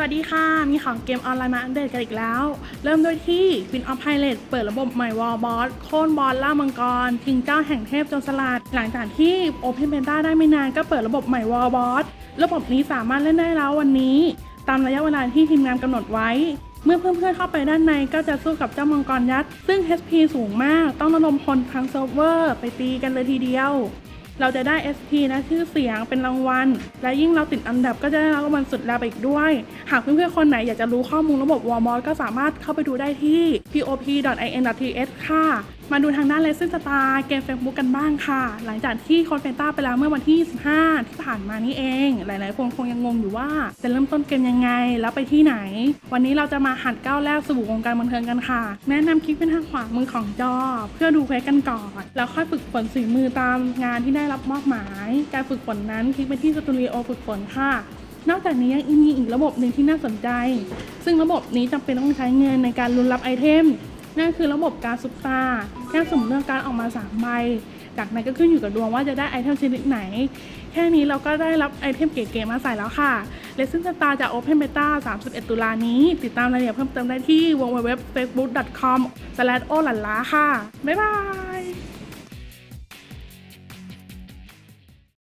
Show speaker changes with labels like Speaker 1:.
Speaker 1: วัสดีค่ะ มีของเกมออนไลน์มาอัปเดตกันอีกแล้ว เริ่มด้วยที่ Queen of Pilot เปิดระบบใหม่วอลบอสโค่นบอสล่ามังกรทิ้งเจ้าแห่งเทพโจรสลัด หลังจากที่ Open Beta ได้ไม่นานก็เปิดระบบใหม่วอลบอสระบบนี้สามารถเล่นได้แล้ววันนี้ ตามระยะเวลาที่ทีมงานกำหนดไว้ เมื่อเพื่อนๆเข้าไปด้านในก็จะสู้กับเจ้ามังกรยักษ์ซึ่ง HP สูงมาก ต้องระดมพลทั้งเซิร์ฟเวอร์ไปตีกันเลยทีเดียว เราจะได้ SP นะชื่อเสียงเป็นรางวัล และยิ่งเราติดอันดับก็จะได้รางวัลสุดแลไปอีกด้วย หากเพื่อนๆคนไหนอยากจะรู้ข้อมูลระบบ Warmod ก็สามารถเข้าไปดูได้ที่ pop.in.th ค่ะ มาดูทางด้าน Lesson Star เกม Facebook กันบ้างค่ะ หลังจากที่คอนเฟนต้าไปแล้วเมื่อวันที่ 25 ที่ผ่านมานี่เอง หลายๆคนคงยังงงอยู่ว่า จะเริ่มต้นเกมยังไง แล้วไปที่ไหน วันนี้เราจะมาหัดก้าวแรกสู่วงการบันเทิงกันค่ะ แนะนำคลิกเป็นทางขวามือของจอ เพื่อดูเควสกันก่อน แล้วค่อยฝึกฝนสีมือตามงานที่ได้รับมอบหมาย การฝึกฝนนั้นคลิกไปที่สตูดิโอฝึกฝนค่ะนอกจากนี้ยังมีอีกระบบหนึ่งที่น่าสนใจ ซึ่งระบบนี้จำเป็นต้องใช้เงินในการลุ้นรับไอเทม นั่นคือระบบการซุปตาแค่สมมเลือกการออกมา3ใบจากนั้นก็ขึ้นอยู่กับดวงว่าจะได้ไอเทมชนิดไหน แค่นี้เราก็ได้รับไอเทมเก๋ๆมาใส่แล้วค่ะเลซึ่งสตาร์จะ Open Beta 31 ตุลานี้ ติดตามรายละเอียดเพิ่มเติมได้ที่ www.facebook.com/ โอหลันล้าค่ะ บ๊ายบาย